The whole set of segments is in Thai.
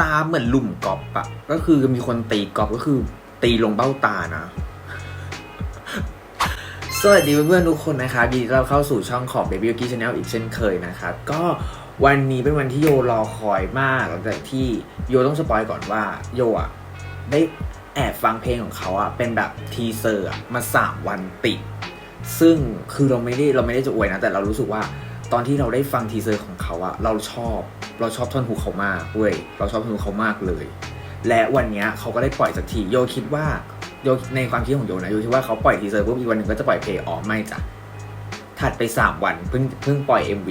ตาเหมือนหลุมกอล์ฟอะก็คือมีคนตีกอล์ฟก็คือ ตีลงเบ้าตานะ สวัสดีเพื่อนๆทุกคนนะครับยินดีต้อนรับเข้าสู่ช่องของ Baby Yogi Channel อีกเช่นเคยนะครับก็วันนี้เป็นวันที่โยรอคอยมากหลังจากที่โยต้องสปอยก่อนว่าโยอะได้แอบฟังเพลงของเขาอะเป็นแบบทีเซอร์มาสามวันติดซึ่งคือเราไม่ได้เราไม่ได้จะอวยนะ แต่เรารู้สึกว่า ตอนที่เราได้ฟังทีเซอร์ของเขาอะเราชอบ เราชอบท่อนฮุกเขามากเว้ยเราชอบท่อนฮุกเขามากเลย และวันนี้เขาก็ได้ปล่อยสักทีโยคิดว่าโยในความคิดของโยนะโยคิดว่าเขาปล่อยทีเซอร์ปุ๊บอีกวันหนึ่งก็จะปล่อยเพลงอ๋อไม่จ้ะถัดไป 3 วันเพิ่งเพิ่งปล่อย MV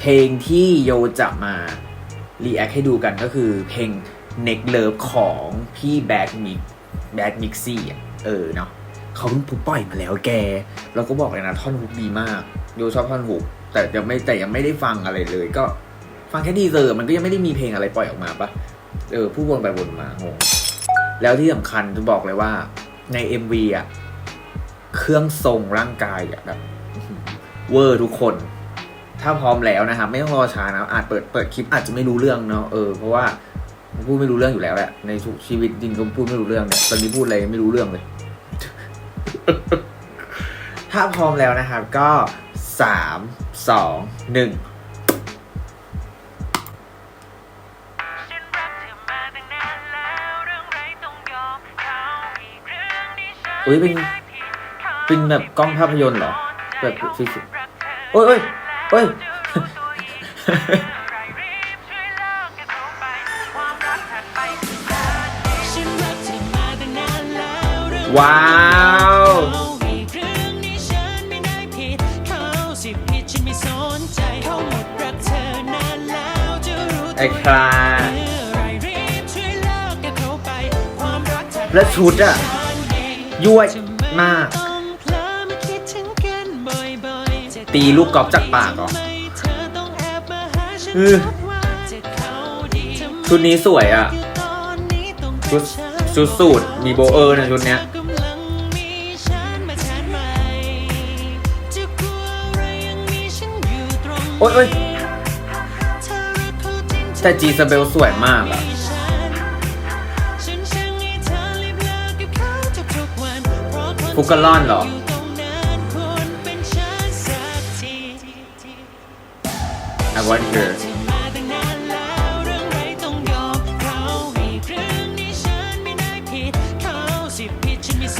เพลงที่โยจะมารีแอคให้ดูกันก็คือเพลง Neck Love ของพี่แบดมิกแบดมิกซี่อะเออเนาะเขาเพิ่งปล่อยมาแล้วแก เราก็บอกเลยนะท่อนฮุกดีมากโยชอบท่อนฮุก แต่ยังไม่แต่ยังไม่ได้ฟังอะไรเลย ก็ฟังแค่ทีเซอร์มันก็ยังไม่ได้มีเพลงอะไรปล่อยออกมาปะเออพูดวนไปวนมางงแล้วที่สำคัญจะบอกเลยว่า ใน MV อะเครื่องทรงร่างกายอะแบบเวอร์ทุกคน ถ้าพร้อมแล้วนะครับไม่ต้องรอช้านะอาจเปิดเปิดคลิปอาจจะไม่รู้เรื่องเนาะเออเพราะว่าพูดไม่รู้เรื่องอยู่แล้วแหละในทุกชีวิตจริงก็พูดไม่รู้เรื่องเนี่ยตอนนี้พูดอะไรไม่รู้เรื่องเลย ถ้าพร้อมแล้วนะครับก็สาม สองหนึ่งฉันรักเธอมาตั้งนานแล้วเรื่องไรต้องยอมเขาอีกเรื่องที่ฉันอุ้ยเป็นไม่ได้ผิดเขาเป็นแบบกล้องภาพยนตร์เหรอ แบบฟิสิกส์รักเธอโอ้ยโอ้ยโอ้ยจะรู้ตัวอี กถัดไปและชุดอะยั่วมาก ตีลูกกอล์ฟจากปากเหรอเออชุดนี้สวยอะชุดชุดสูทมีโบเออร์นะชุดเนี้ย โอ๊ยโอ๊ย แต่จีซาเบลสวยมากอะฟุกกะล่อนเหรอ I want her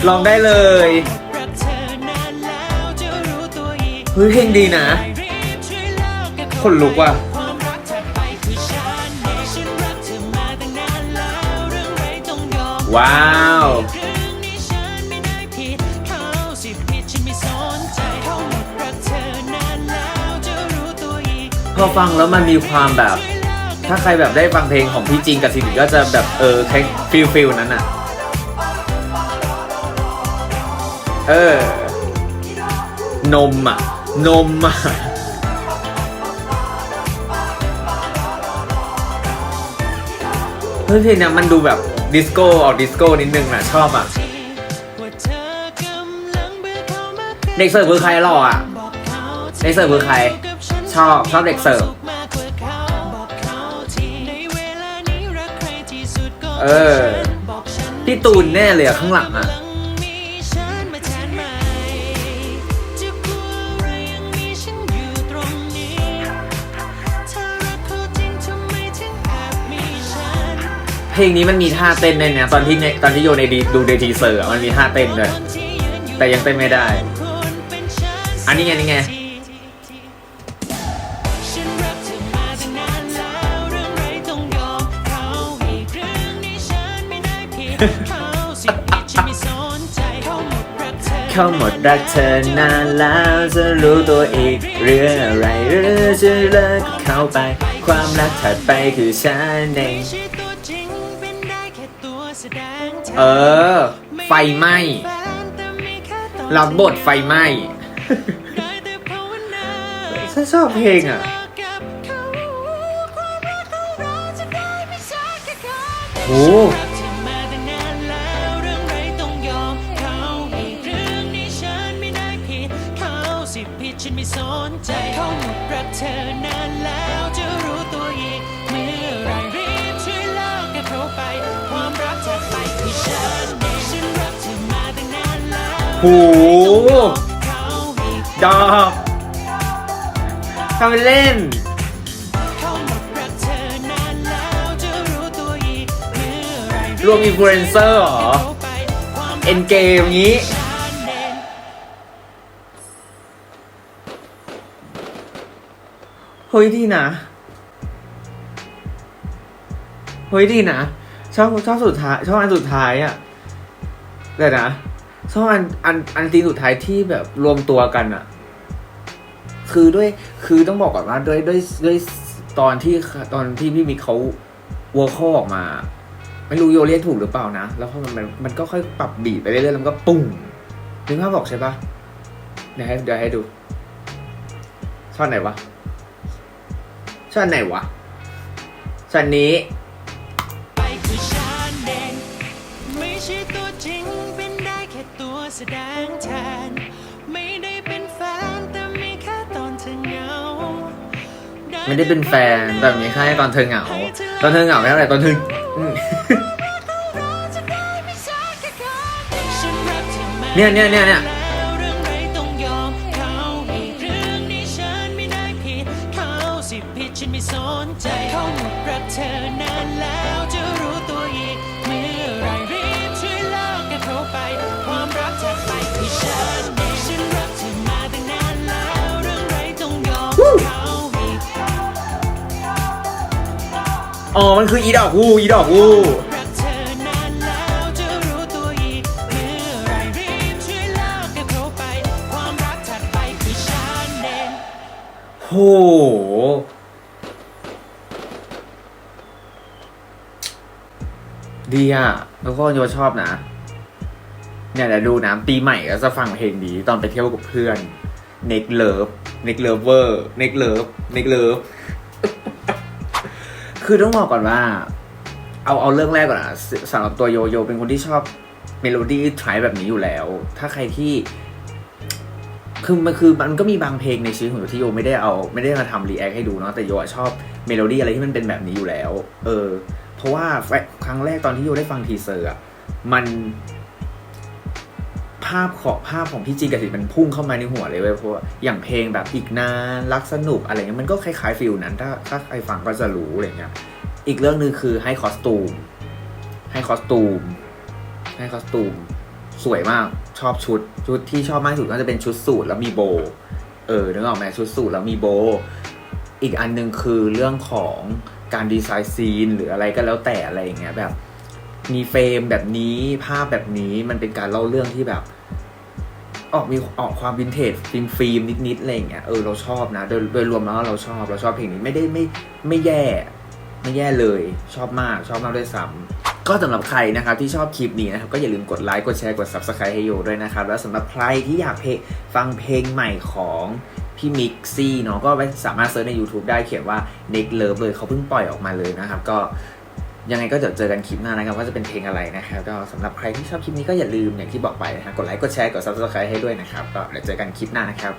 ลองได้เลยเฮ้ยเพลงดีนะ คนลุกว่ะ ว้าว พอฟังแล้วมันมีความแบบ ถ้าใครแบบได้ฟังเพลงของพี่จริงกับสิริก็จะแบบเออคล้ายฟิลฟิลนั้นอะเออ นมอะนมอะเฮ้ยเพลงเนี้ยมันดูแบบ ดิสโก้ออกดิสโก้นิดนึงอะชอบอะ เด็กเสิร์ฟคือใครหล่ออะ เด็กเสิร์ฟคือใคร ชอบ ชอบเด็กเสิร์ฟเอกเขาทีในเวลานี้รักใครที่สุดก็เอพี่ตูนแน่เลยอะข้างหลังอะ เพลงนี้มันมีท่าเต้นเนี่ยตอนที่ในตอนที่โยในดีดูในทีเซอร์มันมีท่าเต้นด้วยแต่ยังเต้นไม่ได้ อันนี้ไงนี่ไงเข้าหมดรักเธอานานแล้วจะรู้ตัวอีกเรื่องอะไรหรือจะเลิกเขาไป ความรักถัดไปคือฉันเอง เออ ไฟไหม้รับบทไฟไหม้ฉันชอบเพลงอะ โอ้ฉันไม่สนใจเขาหมดรักเธอนานแล้วจะ ดอกทำเป็นเล่นเขาหมดรักเธอนานแล้วจะรู้ตัวอีกเมื่อไหรรวมอินฟลูเอนเซอร์เหรอ เอ็นเกมงี้ เฮ้ยดีนะ เฮ้ยดีนะ ชอบชอบสุดท้าย ชอบอันสุดท้ายอะแต่นะ ชอบอันอันอันทีสุดท้ายที่แบบรวมตัวกันอะคือด้วยคือต้องบอกก่อนว่าด้วยด้วยด้วยตอนที่ตอนที่พี่มิกเขาวัวข้อออกมา ไม่รู้โยเรียกถูกหรือเปล่านะ แล้วพอมันมันมันก็ค่อยปรับบีทไปเรื่อยๆแล้วมันก็ปุ้งนึกภาพบอกใช่ปะเดี๋ยวให้เดี๋ยวให้ดูช่อนไหนวะช่อนไหนวะช่อนนี้ แสดงแทน ไม่ได้เป็นแฟนแต่มีแค่ตอนเธอเหงา ไม่ได้เป็นแฟนแต่มีแค่ตอนเธอเหงา ตอนเธอเหงาไม่เท่าไหร่ตอนเธออืมเนี่ยเนี่ยเนี่ยเนี่ย อ๋อ มันคืออีดอกวูอีดอกวูโห ดีอะทุกคนโยชอบนะ เนี่ยเดี๋ยวดูนะตีใหม่ก็จะฟังเพลงดีตอนไปเที่ยวกับเพื่อน เน็กเลิฟ เน็กเลิฟเวอร์ เน็กเลิฟ เน็กเลิฟ คือต้องบอกก่อนว่า เอาเอาเรื่องแรกก่อนนะสำหรับตัวโยโยเป็นคนที่ชอบเมโลดี้ไทป์แบบนี้อยู่แล้ว ถ้าใครที่ คือมันคือมันก็มีบางเพลงในชีวิตของโยที่โยไม่ได้เอา ไม่ได้มาทำรีแอคให้ดูเนาะแต่โยชอบเมโลดี้อะไรที่มันเป็นแบบนี้อยู่แล้ว เออ เพราะว่าครั้งแรกตอนที่โยได้ฟังทีเซอร์อะมัน ภาพของภาพของพี่จีกับสิทธิ์มันพุ่งเข้ามาในหัวเลยเว้ยเพราะว่าอย่างเพลงแบบอีกนานรักสนุกอะไรเงี้ยมันก็คล้ายๆฟิลนั้น ถ้าถ้าใครฟังก็จะรู้อะไรเงี้ยอีกเรื่องหนึ่งคือให้คอสตูม ให้คอสตูม ให้คอสตูม สวยมากชอบชุด ชุดที่ชอบมากที่สุดก็จะเป็นชุดสูทแล้วมีโบ เออนึกออกไหมชุดสูทแล้วมีโบ อีกอันหนึ่งคือเรื่องของการดีไซน์ซีนหรืออะไรก็แล้วแต่อะไรอย่างเงี้ยแบบมีเฟรมแบบนี้ภาพแบบนี้มันเป็นการเล่าเรื่องที่แบบ ออกมีออกความวินเทจฟิล์มฟิล์มนิดๆอะไรอย่างเงี้ยเออเราชอบนะโดยโดยรวมแล้วเราชอบเราชอบเพลงนี้ไม่ได้ไม่ไม่แย่ ไม่แย่เลยชอบมากชอบมากด้วยซ้ำก็สำหรับใครนะครับที่ชอบคลิปนี้นะครับก็อย่าลืมกดไลค์กดแชร์กด subscribe ให้โยด้วยนะครับ แล้วสำหรับใครที่อยากเพลงฟังเพลงใหม่ของพี่มิกซี่เนาะก็ไปสามารถเซิร์ชใน YouTube ได้เขียนว่า Neck Love เลยเขาเพิ่งปล่อยออกมาเลยนะครับก็ ยังไงก็เดี๋ยวเจอกันคลิปหน้านะครับว่าจะเป็นเพลงอะไรนะครับก็สำหรับใครที่ชอบคลิปนี้ก็อย่าลืมอย่างที่บอกไปนะครับกดไลค์กดแชร์กด subscribe ให้ด้วยนะครับก็เดี๋ยวเจอกันคลิปหน้านะครับ